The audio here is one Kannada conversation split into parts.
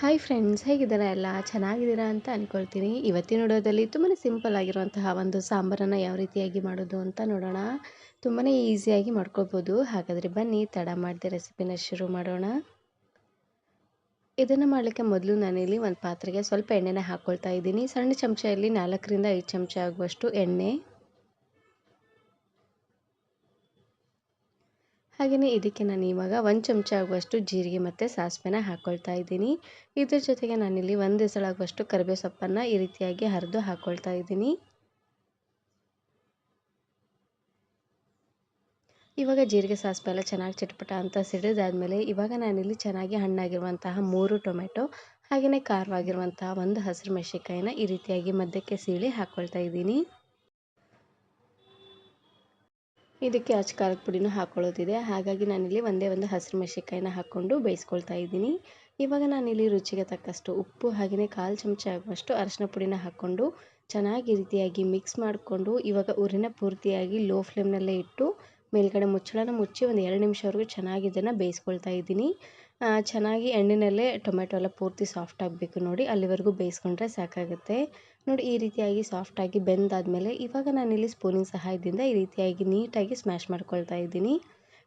ಹಾಯ್ ಫ್ರೆಂಡ್ಸ್ ಹೇಗಿದ್ದೀರಾ ಎಲ್ಲ? ಚೆನ್ನಾಗಿದ್ದೀರಾ ಅಂತ ಅಂದ್ಕೊಳ್ತೀನಿ ಇವತ್ತಿನ ನೋಡೋದಲ್ಲಿ ತುಂಬಾ ಸಿಂಪಲ್ ಆಗಿರುವಂತಹ ಒಂದು ಸಾಂಬಾರನ್ನು ಯಾವ ರೀತಿಯಾಗಿ ಮಾಡೋದು ಅಂತ ನೋಡೋಣ. ತುಂಬಾ ಈಸಿಯಾಗಿ ಮಾಡ್ಕೊಳ್ಬೋದು. ಹಾಗಾದರೆ ಬನ್ನಿ, ತಡ ಮಾಡಿದೆ ರೆಸಿಪಿನ ಶುರು ಮಾಡೋಣ. ಇದನ್ನು ಮಾಡಲಿಕ್ಕೆ ಮೊದಲು ನಾನಿಲ್ಲಿ ಒಂದು ಪಾತ್ರೆಗೆ ಸ್ವಲ್ಪ ಎಣ್ಣೆನ ಹಾಕ್ಕೊಳ್ತಾ ಇದ್ದೀನಿ. ಸಣ್ಣ ಚಮಚದಲ್ಲಿ ನಾಲ್ಕರಿಂದ ಐದು ಚಮಚ ಆಗುವಷ್ಟು ಎಣ್ಣೆ. ಹಾಗೆಯೇ ಇದಕ್ಕೆ ನಾನು ಇವಾಗ ಒಂದು ಚಮಚ ಆಗುವಷ್ಟು ಜೀರಿಗೆ ಮತ್ತು ಸಾಸಿವೆನ ಹಾಕ್ಕೊಳ್ತಾ ಇದ್ದೀನಿ. ಇದ್ರ ಜೊತೆಗೆ ನಾನಿಲ್ಲಿ ಒಂದು ಎಸಳಾಗುವಷ್ಟು ಕರಿಬೇವು ಸೊಪ್ಪನ್ನು ಈ ರೀತಿಯಾಗಿ ಹರಿದು ಹಾಕ್ಕೊಳ್ತಾ ಇದ್ದೀನಿ. ಇವಾಗ ಜೀರಿಗೆ ಸಾಸಿವೆ ಎಲ್ಲ ಚೆನ್ನಾಗಿ ಚಟ್ಪಟ ಅಂತ ಸಿಡಿದಾದ್ಮೇಲೆ ಇವಾಗ ನಾನಿಲ್ಲಿ ಚೆನ್ನಾಗಿ ಹಣ್ಣಾಗಿರುವಂತಹ ಮೂರು ಟೊಮೆಟೊ, ಹಾಗೆಯೇ ಖಾರವಾಗಿರುವಂತಹ ಒಂದು ಹಸಿರು ಮೆಣಸಿಕಾಯಿನ ಈ ರೀತಿಯಾಗಿ ಮಧ್ಯಕ್ಕೆ ಸೀಳಿ ಹಾಕ್ಕೊಳ್ತಾ ಇದ್ದೀನಿ. ಇದಕ್ಕೆ ಅಚ್ಚ ಖಾರದ ಪುಡಿನೂ ಹಾಕ್ಕೊಳ್ಳೋದಿದೆ ಹಾಗಾಗಿ ನಾನಿಲ್ಲಿ ಒಂದೇ ಒಂದು ಹಸಿರು ಮೆಣಸಿನ್ಕಾಯಿನ ಹಾಕ್ಕೊಂಡು ಬೇಯಿಸ್ಕೊಳ್ತಾ ಇದ್ದೀನಿ. ಇವಾಗ ನಾನಿಲ್ಲಿ ರುಚಿಗೆ ತಕ್ಕಷ್ಟು ಉಪ್ಪು, ಹಾಗೆಯೇ ಕಾಲು ಚಮಚ ಆಗುವಷ್ಟು ಅರಶಿನ ಪುಡಿನ ಹಾಕ್ಕೊಂಡು ಚೆನ್ನಾಗಿ ರೀತಿಯಾಗಿ ಮಿಕ್ಸ್ ಮಾಡಿಕೊಂಡು ಇವಾಗ ಊರಿನ ಪೂರ್ತಿಯಾಗಿ ಲೋ ಫ್ಲೇಮ್ನಲ್ಲೇ ಇಟ್ಟು ಮೇಲ್ಗಡೆ ಮುಚ್ಚಳನ ಮುಚ್ಚಿ ಒಂದು ಎರಡು ನಿಮಿಷವರೆಗೂ ಚೆನ್ನಾಗಿ ಇದನ್ನು ಬೇಯಿಸ್ಕೊಳ್ತಾ ಇದ್ದೀನಿ. ಚೆನ್ನಾಗಿ ಎಣ್ಣೆಯಲ್ಲೇ ಟೊಮೆಟೊ ಎಲ್ಲ ಪೂರ್ತಿ ಸಾಫ್ಟ್ ಆಗಬೇಕು ನೋಡಿ. ಅಲ್ಲಿವರೆಗೂ ಬೇಯಿಸ್ಕೊಂಡ್ರೆ ಸಾಕಾಗುತ್ತೆ. ನೋಡಿ, ಈ ರೀತಿಯಾಗಿ ಸಾಫ್ಟಾಗಿ ಬೆಂದಾದಮೇಲೆ ಇವಾಗ ನಾನಿಲ್ಲಿ ಸ್ಪೂನಿನ ಸಹಾಯದಿಂದ ಈ ರೀತಿಯಾಗಿ ನೀಟಾಗಿ ಸ್ಮ್ಯಾಶ್ ಮಾಡ್ಕೊಳ್ತಾ ಇದ್ದೀನಿ.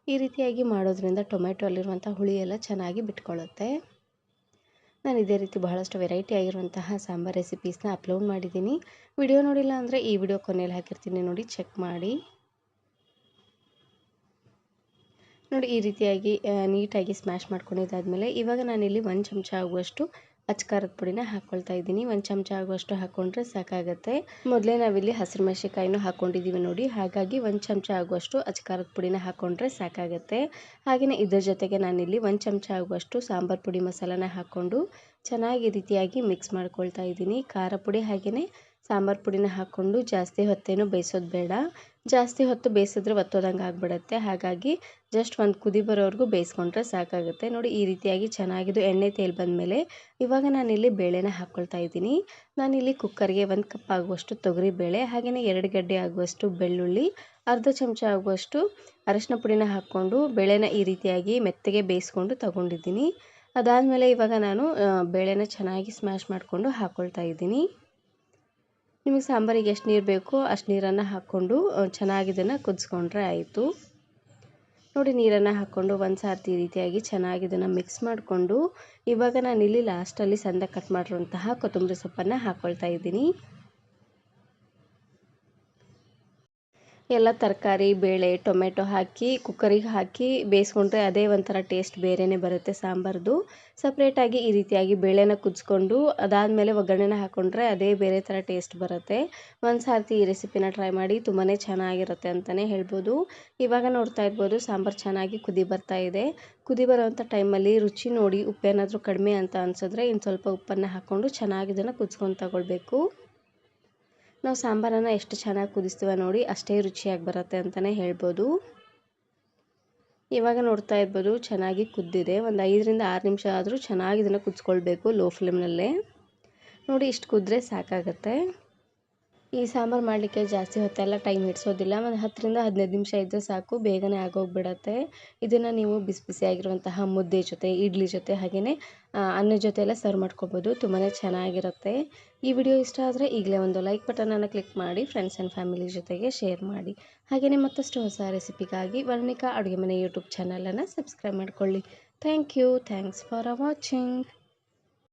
ಈ ರೀತಿಯಾಗಿ ಮಾಡೋದ್ರಿಂದ ಟೊಮೆಟೊ ಅಲ್ಲಿರುವಂಥ ಹುಳಿ ಎಲ್ಲ ಚೆನ್ನಾಗಿ ಬಿಟ್ಕೊಳ್ಳುತ್ತೆ. ನಾನು ಇದೇ ರೀತಿ ಬಹಳಷ್ಟು ವೆರೈಟಿ ಆಗಿರುವಂತಹ ಸಾಂಬಾರ್ ರೆಸಿಪೀಸ್ನ ಅಪ್ಲೋಡ್ ಮಾಡಿದ್ದೀನಿ. ವಿಡಿಯೋ ನೋಡಿಲ್ಲ ಅಂದರೆ ಈ ವಿಡಿಯೋ ಕೊನೆಯಲ್ಲಿ ಹಾಕಿರ್ತೀನಿ ನೋಡಿ ಚೆಕ್ ಮಾಡಿ. ನೋಡಿ ಈ ರೀತಿಯಾಗಿ ನೀಟಾಗಿ ಸ್ಮ್ಯಾಶ್ ಮಾಡ್ಕೊಂಡಿದ್ದಾದಮೇಲೆ ಇವಾಗ ನಾನಿಲ್ಲಿ ಒಂದು ಚಮಚ ಆಗುವಷ್ಟು ಅಚ್ಕಾರದ ಪುಡಿನ ಹಾಕ್ಕೊಳ್ತಾ ಇದ್ದೀನಿ. ಒಂದು ಚಮಚ ಆಗುವಷ್ಟು ಹಾಕ್ಕೊಂಡ್ರೆ ಸಾಕಾಗುತ್ತೆ. ಮೊದಲೇ ನಾವಿಲ್ಲಿ ಹಸಿರು ಮೆಣಸಿಕಾಯಿನೂ ಹಾಕ್ಕೊಂಡಿದ್ದೀವಿ ನೋಡಿ. ಹಾಗಾಗಿ ಒಂದು ಚಮಚ ಆಗುವಷ್ಟು ಅಚ್ಕಾರದ ಪುಡಿನ ಹಾಕ್ಕೊಂಡ್ರೆ ಸಾಕಾಗುತ್ತೆ. ಹಾಗೆಯೇ ಇದರ ಜೊತೆಗೆ ನಾನಿಲ್ಲಿ ಒಂದು ಚಮಚ ಆಗುವಷ್ಟು ಸಾಂಬಾರು ಪುಡಿ ಮಸಾಲನ ಹಾಕ್ಕೊಂಡು ಚೆನ್ನಾಗಿ ರೀತಿಯಾಗಿ ಮಿಕ್ಸ್ ಮಾಡ್ಕೊಳ್ತಾ ಇದ್ದೀನಿ. ಖಾರ ಪುಡಿ ಹಾಗೆಯೇ ಸಾಂಬಾರು ಪುಡಿನ ಹಾಕ್ಕೊಂಡು ಜಾಸ್ತಿ ಹೊತ್ತೇನು ಬೇಯಿಸೋದು ಬೇಡ. ಜಾಸ್ತಿ ಹೊತ್ತು ಬೇಯಿಸಿದ್ರೆ ಒತ್ತೋದಂಗೆ ಆಗಿಬಿಡುತ್ತೆ. ಹಾಗಾಗಿ ಜಸ್ಟ್ ಒಂದು ಕುದಿ ಬರೋವರೆಗೂ ಬೇಯಿಸ್ಕೊಂಡ್ರೆ ಸಾಕಾಗುತ್ತೆ. ನೋಡಿ ಈ ರೀತಿಯಾಗಿ ಚೆನ್ನಾಗಿದ್ದು ಎಣ್ಣೆ ತೇಲ್ ಬಂದಮೇಲೆ ಇವಾಗ ನಾನಿಲ್ಲಿ ಬೇಳೆನ ಹಾಕ್ಕೊಳ್ತಾ ಇದ್ದೀನಿ. ನಾನಿಲ್ಲಿ ಕುಕ್ಕರ್ಗೆ ಒಂದು ಕಪ್ ಆಗುವಷ್ಟು ತೊಗರಿ ಬೇಳೆ ಹಾಗೆಯೇ ಎರಡು ಗಡ್ಡೆ ಆಗುವಷ್ಟು ಬೆಳ್ಳುಳ್ಳಿ, ಅರ್ಧ ಚಮಚ ಆಗುವಷ್ಟು ಅರಶಿನ ಪುಡಿನ ಹಾಕ್ಕೊಂಡು ಬೇಳೆನ ಈ ರೀತಿಯಾಗಿ ಮೆತ್ತಗೆ ಬೇಯಿಸ್ಕೊಂಡು ತಗೊಂಡಿದ್ದೀನಿ. ಅದಾದಮೇಲೆ ಇವಾಗ ನಾನು ಬೇಳೆನ ಚೆನ್ನಾಗಿ ಸ್ಮ್ಯಾಶ್ ಮಾಡಿಕೊಂಡು ಹಾಕ್ಕೊಳ್ತಾ ಇದ್ದೀನಿ. ನಿಮಗೆ ಸಾಂಬಾರಿಗೆ ಎಷ್ಟು ನೀರು ಬೇಕೋ ಅಷ್ಟು ನೀರನ್ನು ಹಾಕ್ಕೊಂಡು ಚೆನ್ನಾಗಿ ಇದನ್ನು ಕುದಿಸ್ಕೊಂಡ್ರೆ ಆಯಿತು. ನೋಡಿ, ನೀರನ್ನು ಹಾಕ್ಕೊಂಡು ಒಂದು ಸಾರ್ತಿ ಈ ರೀತಿಯಾಗಿ ಚೆನ್ನಾಗಿ ಇದನ್ನು ಮಿಕ್ಸ್ ಮಾಡಿಕೊಂಡು, ಇವಾಗ ನಾನು ಇಲ್ಲಿ ಲಾಸ್ಟಲ್ಲಿ ಸಂದ ಕಟ್ ಮಾಡಿರುವಂತಹ ಕೊತ್ತಂಬರಿ ಸೊಪ್ಪನ್ನು ಹಾಕ್ಕೊಳ್ತಾ ಇದ್ದೀನಿ. ಎಲ್ಲ ತರಕಾರಿ, ಬೇಳೆ, ಟೊಮೆಟೊ ಹಾಕಿ, ಕುಕ್ಕರಿಗೆ ಹಾಕಿ ಬೇಯಿಸ್ಕೊಂಡ್ರೆ ಅದೇ ಒಂಥರ ಟೇಸ್ಟ್ ಬೇರೆಯೇ ಬರುತ್ತೆ ಸಾಂಬಾರ್ದು. ಸಪ್ರೇಟಾಗಿ ಈ ರೀತಿಯಾಗಿ ಬೇಳೆನ ಕುದಿಸ್ಕೊಂಡು ಅದಾದಮೇಲೆ ಒಗ್ಗರಣೆನ ಹಾಕ್ಕೊಂಡ್ರೆ ಅದೇ ಬೇರೆ ಥರ ಟೇಸ್ಟ್ ಬರುತ್ತೆ. ಒಂದು ಸಾರ್ತಿ ಈ ರೆಸಿಪಿನ ಟ್ರೈ ಮಾಡಿ ತುಂಬಾ ಚೆನ್ನಾಗಿರುತ್ತೆ ಅಂತಲೇ ಹೇಳ್ಬೋದು. ಇವಾಗ ನೋಡ್ತಾ ಇರ್ಬೋದು ಸಾಂಬಾರು ಚೆನ್ನಾಗಿ ಕುದಿ ಬರ್ತಾ ಇದೆ. ಕುದಿ ಬರೋವಂಥ ಟೈಮಲ್ಲಿ ರುಚಿ ನೋಡಿ ಉಪ್ಪೇನಾದರೂ ಕಡಿಮೆ ಅಂತ ಅನಿಸಿದ್ರೆ ಇನ್ನು ಸ್ವಲ್ಪ ಉಪ್ಪನ್ನು ಹಾಕ್ಕೊಂಡು ಚೆನ್ನಾಗಿ ಇದನ್ನು ಕುದಿಸ್ಕೊಂಡು ತಗೊಳ್ಬೇಕು. ನಾವು ಸಾಂಬಾರನ್ನು ಎಷ್ಟು ಚೆನ್ನಾಗಿ ಕುದಿಸ್ತೀವ ನೋಡಿ ಅಷ್ಟೇ ರುಚಿಯಾಗಿ ಬರುತ್ತೆ ಅಂತಲೇ ಹೇಳ್ಬೋದು. ಇವಾಗ ನೋಡ್ತಾ ಇರ್ಬೋದು ಚೆನ್ನಾಗಿ ಕುದ್ದಿದೆ. ಒಂದು ಐದರಿಂದ ಆರು ನಿಮಿಷ ಆದರೂ ಚೆನ್ನಾಗಿ ಇದನ್ನು ಕುದಿಸ್ಕೊಳ್ಬೇಕು ಲೋ ಫ್ಲೇಮ್ನಲ್ಲೇ. ನೋಡಿ ಇಷ್ಟು ಕುದ್ರೆ ಸಾಕಾಗತ್ತೆ. ಈ ಸಾಂಬಾರು ಮಾಡಲಿಕ್ಕೆ ಜಾಸ್ತಿ ಹೊತ್ತೆಲ್ಲ ಟೈಮ್ ಹಿಡಿಸೋದಿಲ್ಲ. ಒಂದು ಹತ್ತರಿಂದ ಹದಿನೈದು ನಿಮಿಷ ಇದ್ದರೆ ಸಾಕು. ಬೇಗನೆ ಆಗೋಗ್ಬಿಡತ್ತೆ. ಇದನ್ನು ನೀವು ಬಿಸಿ ಬಿಸಿಯಾಗಿರುವಂತಹ ಮುದ್ದೆ ಜೊತೆ, ಇಡ್ಲಿ ಜೊತೆ ಹಾಗೆಯೇ ಅನ್ನ ಜೊತೆ ಎಲ್ಲ ಸರ್ವ್ ಮಾಡ್ಕೊಬೋದು. ತುಂಬಾ ಚೆನ್ನಾಗಿರುತ್ತೆ. ಈ ವಿಡಿಯೋ ಇಷ್ಟ ಆದರೆ ಈಗಲೇ ಒಂದು ಲೈಕ್ ಬಟನನ್ನು ಕ್ಲಿಕ್ ಮಾಡಿ ಫ್ರೆಂಡ್ಸ್ ಆ್ಯಂಡ್ ಫ್ಯಾಮಿಲಿ ಜೊತೆಗೆ ಶೇರ್ ಮಾಡಿ. ಹಾಗೆಯೇ ಮತ್ತಷ್ಟು ಹೊಸ ರೆಸಿಪಿಗಾಗಿ ವರ್ಣಿಕಾ ಅಡುಗೆ ಮನೆ ಯೂಟ್ಯೂಬ್ ಚಾನಲನ್ನು ಸಬ್ಸ್ಕ್ರೈಬ್ ಮಾಡಿಕೊಳ್ಳಿ. Thank you thanks for watching